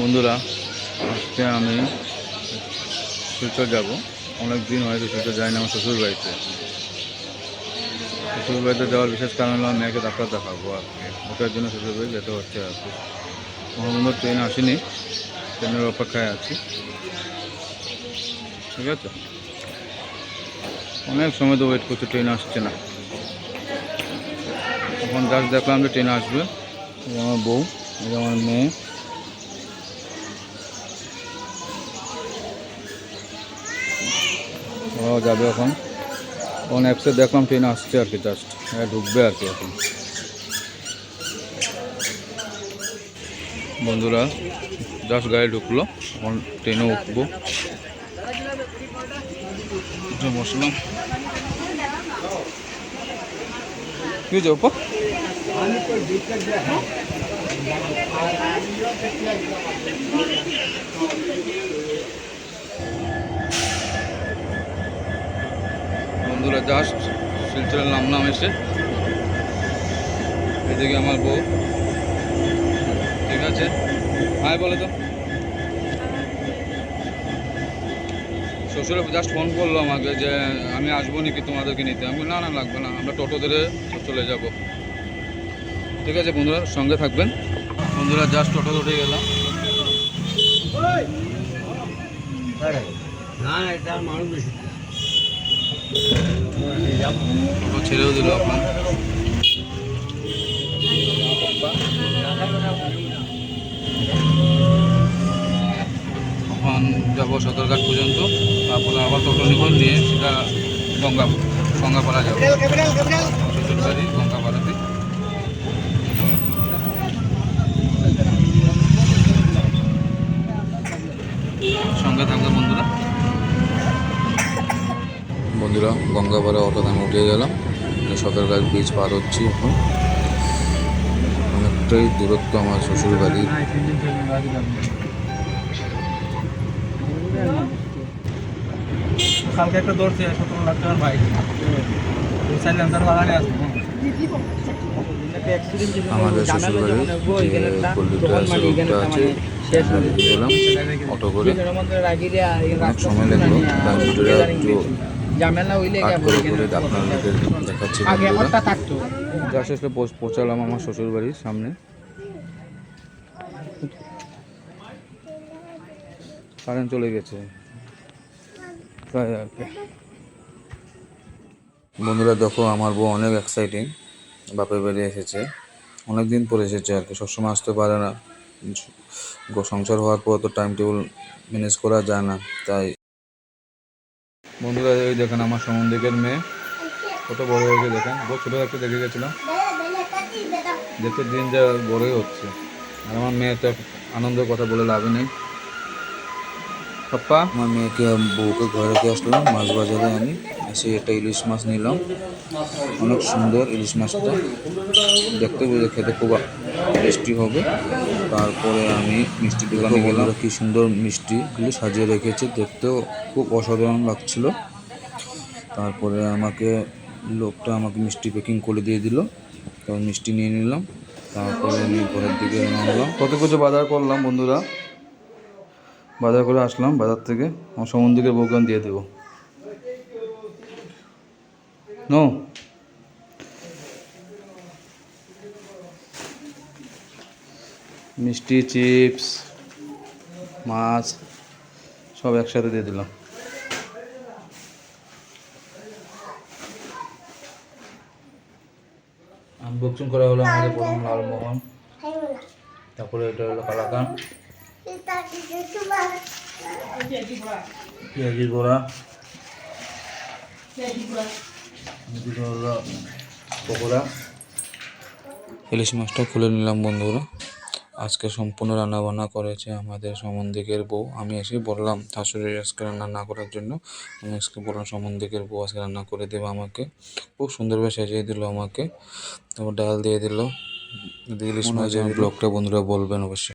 বন্ধুরা, আজকে আমি শিলচর যাব। অনেক দিন হয়তো শিলচর যাই না আমার শ্বশুর বাড়িতে। শ্বশুর বাড়িতে যাওয়ার বিশেষ কারণ হলো মেয়েকে ডাক্তার দেখাবো আর কি। ওটার জন্য শ্বশুর বাড়ি যেতে হচ্ছে আর কি। বন্ধু ট্রেন আসেনি, ট্রেনের অপেক্ষায় আছি। ঠিক আছে? অনেক সময় তো ওয়েট করছে, ট্রেন আসছে না। এখন জাস্ট দেখলাম যে ট্রেন আসবে। আমার বউ আমার মেয়ে। ও যাবে এখন। এখন অ্যাপসে দেখলাম ট্রেন আসছে আর কি জাস্ট হ্যাঁ ঢুকবে আর কি এখন। বন্ধুরা জাস্ট গাড়ি ঢুকলো। এখন ট্রেনে উঠবো। বসলাম। কি হয়েছে ওপর বন্ধুরা জাস্ট শিলচরে নামলাম এসে। এদিকে আমার বউ। ঠিক আছে? হাই বলে তো। শ্বশুরে জাস্ট ফোন করল আমাকে যে, আমি আসব নাকি তোমাদেরকে নিতে? আমি না না, লাগবে না। আমরা টোটো ধরে চলে যাব। ঠিক আছে বন্ধুরা, সঙ্গে থাকবেন। বন্ধুরা জাস্ট টোটো উঠে গেলাম। না এটা মানুষ টোটো ছেড়েও দিল আপনার এখন যাব সদরঘাট পর্যন্ত তারপরে আবার টোটো নিব নিয়ে সেটা গঙ্গা গঙ্গাপাড়া যাব বাড়ি গঙ্গাপাড়াতে সঙ্গে থাকবে বন্ধুরা বন্ধুরা গঙ্গাপাড়া অটোতে আমি উঠে গেলাম। সদরঘাট ব্রিজ পার হচ্ছি এখন। অনেকটাই দূরত্ব আমার শ্বশুর বাড়ির কালকে একটা দৌড়ছে সতেরো লাখ টাকার বাইক সাইলেন্সার লাগানে আসবে আমাদের শ্বশুরবাড়ির যে পল্লীটা আছে রোডটা আছে সেখানে গেলাম অটো করে। অনেক সময় লাগল তার ভিতরে একটু ঝামেলা হইলে কাট করে করে আপনাদের দেখাচ্ছি বন্ধুরা যা শেষে পৌঁছালাম আমার শ্বশুর বাড়ির সামনে। কারেন্ট চলে গেছে। বন্ধুরা দেখো আমার বউ অনেক এক্সাইটিং বাপের বাড়ি এসেছে। অনেক দিন পরে এসেছে আর কি। সবসময় আসতে পারে না। সংসার হওয়ার পর তো টাইম টেবিল ম্যানেজ করা যায় না। তাই বন্ধুরা, এই দেখেন আমার সমন্দিকের মেয়ে। কত বড় হয়েছে দেখেন। বহু ছোটো একটা দেখে গেছিলাম। দেখতে দিন যা বড়ই হচ্ছে। আর আমার মেয়ে তো আনন্দের কথা বলে লাভ নেই। পাপ্পা, আমার মেয়েকে, বউকে ঘরে রেখে আসলাম মাছ বাজারে আমি এসে একটা ইলিশ মাছ নিলাম। অনেক সুন্দর ইলিশ মাছটা। দেখতে বুঝে খেতে খুব টেস্টি হবে। তারপরে আমি মিষ্টি দোকানে গেলাম। কি সুন্দর মিষ্টিগুলি সাজিয়ে রেখেছে। দেখতেও খুব অসাধারণ লাগছিল। তারপরে আমাকে লোকটা আমাকে মিষ্টি প্যাকিং করে দিয়ে দিল। তখন মিষ্টি নিয়ে নিলাম। তারপরে আমি ঘরের দিকে নামলাম। কত কিছু বাজার করলাম বন্ধুরা? বাজার করে আসলাম। বাজার থেকে আমার সমন্দিকের বউকান দিয়ে দেবো। নো মিষ্টি, চিপস, মাছ, সব একসাথে দিয়ে দিলাম। আনবক্সিং করা হলো আমাদের প্রথম লালমোহন তারপরে এটা হলো কালাকান পেঁয়াজি গোড়া পকোড়া ইলিশ মাছটা খুলে নিলাম বন্ধুরা। আজকে সম্পূর্ণ রান্না বান্না করেছে আমাদের সম্বন্ধিকের বউ। আমি এসে বললাম শাশুড়ি আজকে রান্না না করার জন্য আমি আজকে বললাম সম্বন্ধিকের বউ আজকে রান্না করে দেবে আমাকে। খুব সুন্দরভাবে সাজিয়ে দিল আমাকে। তারপর ডাল দিয়ে দিল। ইলিশ মাছের ব্লগটা বন্ধুরা বলবেন অবশ্যই।